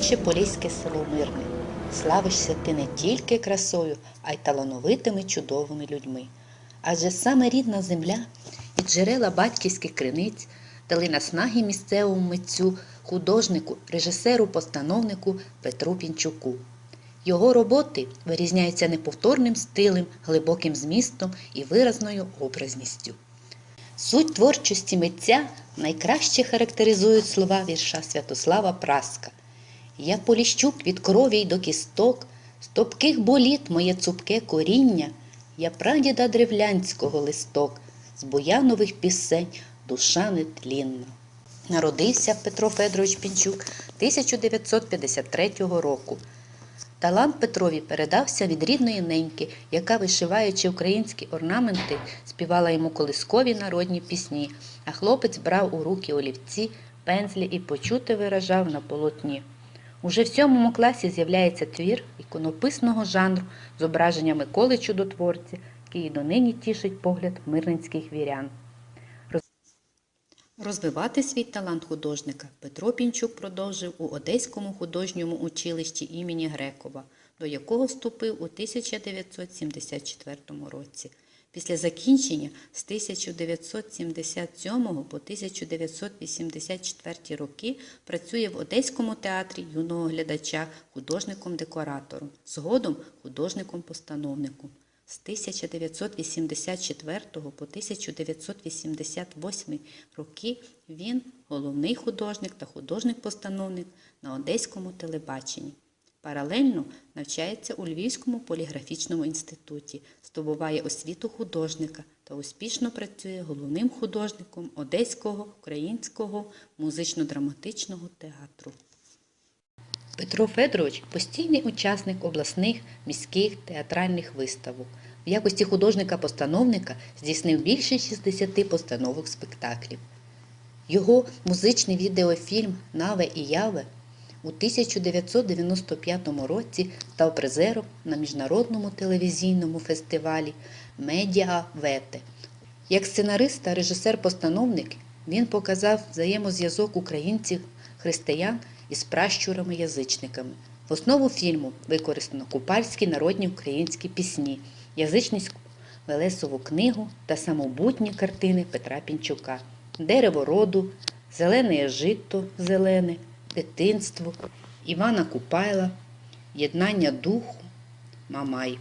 мальовниче поліське село Мирне. Славишся ти не тільки красою, а й талановитими чудовими людьми. Адже саме рідна земля і джерела батьківських криниць дали наснаги місцевому митцю, художнику, режисеру, постановнику Петру Пінчуку. Його роботи вирізняються неповторним стилем, глибоким змістом і виразною образністю. Суть творчості митця найкраще характеризують слова вірша Святослава Праска. Я поліщук від крові й до кісток, з топких боліт моє цупке коріння, я прадіда древлянського листок, з боянових пісень душа нетлінна. Народився Петро Федорович Пінчук 1953 року. Талант Петрові передався від рідної неньки, яка, вишиваючи українські орнаменти, співала йому колискові народні пісні, а хлопець брав у руки олівці, пензлі і почути виражав на полотні. Уже в сьомому класі з'являється твір іконописного жанру з зображення Миколи Чудотворця, який донині тішить погляд мирненських вірян. Розвивати свій талант художника Петро Пінчук продовжив у Одеському художньому училищі імені Грекова, до якого вступив у 1974 році. Після закінчення з 1977 по 1984 роки працює в Одеському театрі юного глядача художником-декоратором, згодом художником-постановником. З 1984 по 1988 роки він головний художник та художник-постановник на Одеському телебаченні. Паралельно навчається у Львівському поліграфічному інституті, здобуває освіту художника та успішно працює головним художником Одеського українського музично-драматичного театру. Петро Федорович постійний учасник обласних міських театральних виставок. В якості художника-постановника здійснив більше 60 постановок спектаклів. Його музичний відеофільм Наве і Яве у 1995 році став призером на міжнародному телевізійному фестивалі Медіа Вете. Як сценарист та режисер-постановник він показав взаємозв'язок українців, християн із пращурами-язичниками. В основу фільму використано купальські народні українські пісні, язичницьку Велесову книгу та самобутні картини Петра Пінчука, Дерево роду, Зелене жито зелене, Дитинство, Івана Купайла, Єднання духу, Мамай.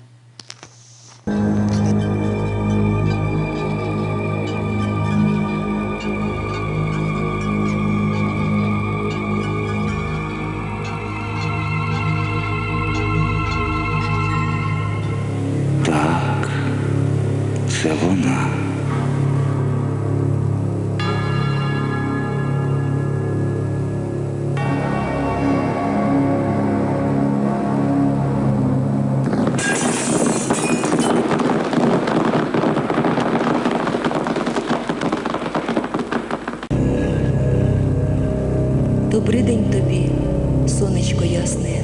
Добрий тобі, сонечко ясне,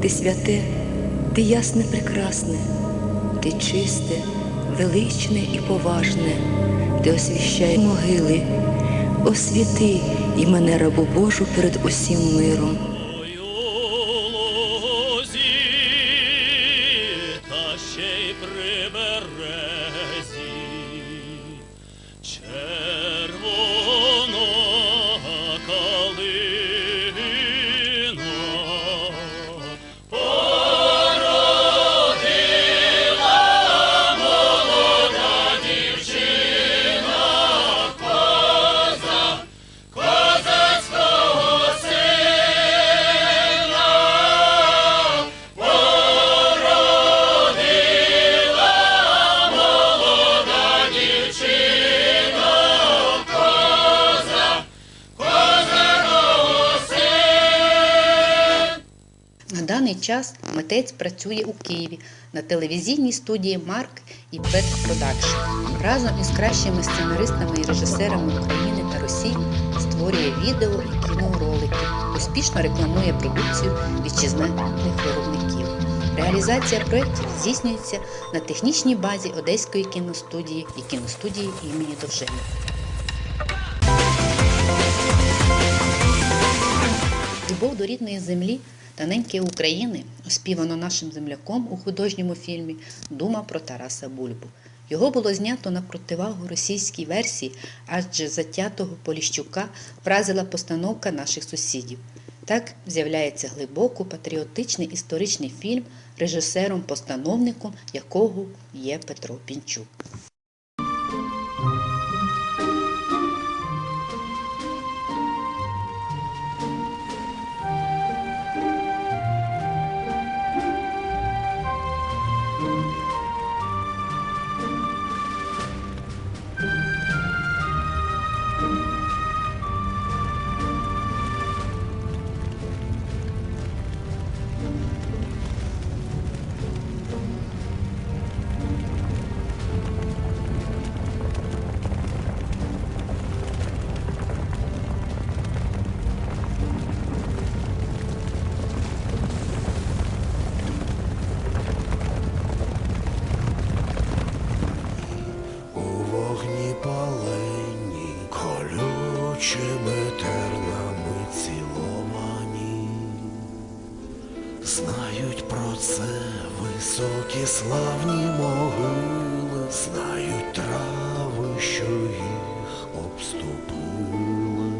ти святе, ти ясне прекрасне, ти чисте, величне і поважне, ти освіщай могили, освіти і мене рабу Божу перед усім миром. Час митець працює у Києві на телевізійній студії Марк і Пет Продакшн. Разом із кращими сценаристами і режисерами України та Росії створює відео і кіноролики, успішно рекламує продукцію вітчизняних виробників. Реалізація проєктів здійснюється на технічній базі Одеської кіностудії і кіностудії імені Довженка. Любов до рідної землі та неньки України, оспівано нашим земляком у художньому фільмі Дума про Тараса Бульбу. Його було знято на противагу російській версії, адже затятого Поліщука вразила постановка наших сусідів. Так з'являється глибоко патріотичний історичний фільм, режисером-постановником якого є Петро Пінчук. Високі славні могили, знають трави, що їх обступили.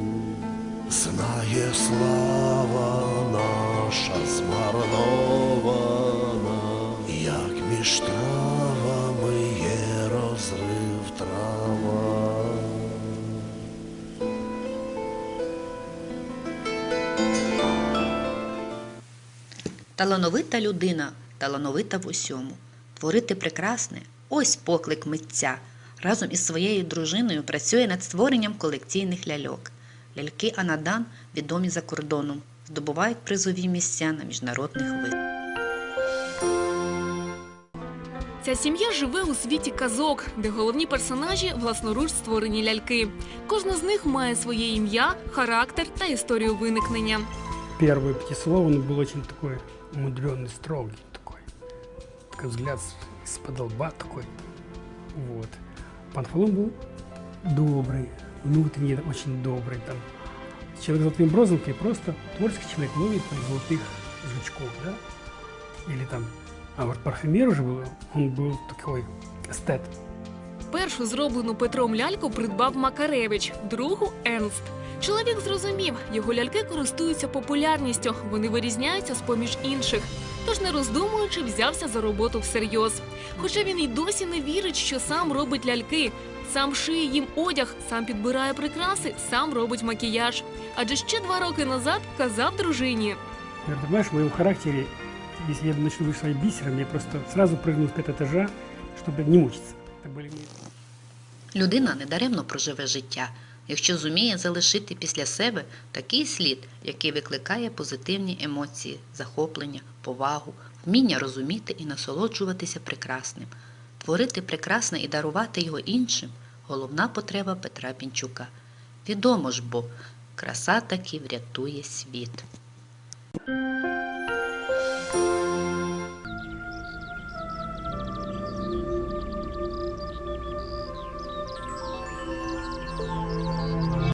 Знає слава наша змарнована, як між травами є розрив трава. Талановита людина, талановита в усьому. Творити прекрасне ось поклик митця. Разом із своєю дружиною працює над створенням колекційних ляльок. Ляльки Анадан відомі за кордоном, здобувають призові місця на міжнародних виставках. Ця сім'я живе у світі казок, де головні персонажі власноруч створені ляльки. Кожна з них має своє ім'я, характер та історію виникнення. Первое птисло, он был очень такой умудренный, строгий такой. Такой взгляд с- из-под лба такой. Вот. Панфилон был добрый, внутренне очень добрый. Там. Человек с золотыми бронзинкой просто творческий человек ловит там, золотых жучков, да? Или там, а вот парфюмер уже был, он был такой эстет. Першу зроблену Петром ляльку придбав Макаревич, другу Енст. Чоловік зрозумів, його ляльки користуються популярністю, вони вирізняються з поміж інших. Тож, не роздумуючи, взявся за роботу всерйоз. Хоча він і досі не вірить, що сам робить ляльки, сам шиє їм одяг, сам підбирає прикраси, сам робить макіяж. Адже ще два роки назад казав дружині. Я говорю, ты понимаешь, в моем характере, если я начну вышивать бисером, я просто сразу прыгну с пятого этажа, чтобы не мучиться. Это были мои Людина недаремно проживе життя, якщо зуміє залишити після себе такий слід, який викликає позитивні емоції, захоплення, повагу, вміння розуміти і насолоджуватися прекрасним, творити прекрасне і дарувати його іншим головна потреба Петра Пінчука. Відомо ж бо, краса таки врятує світ.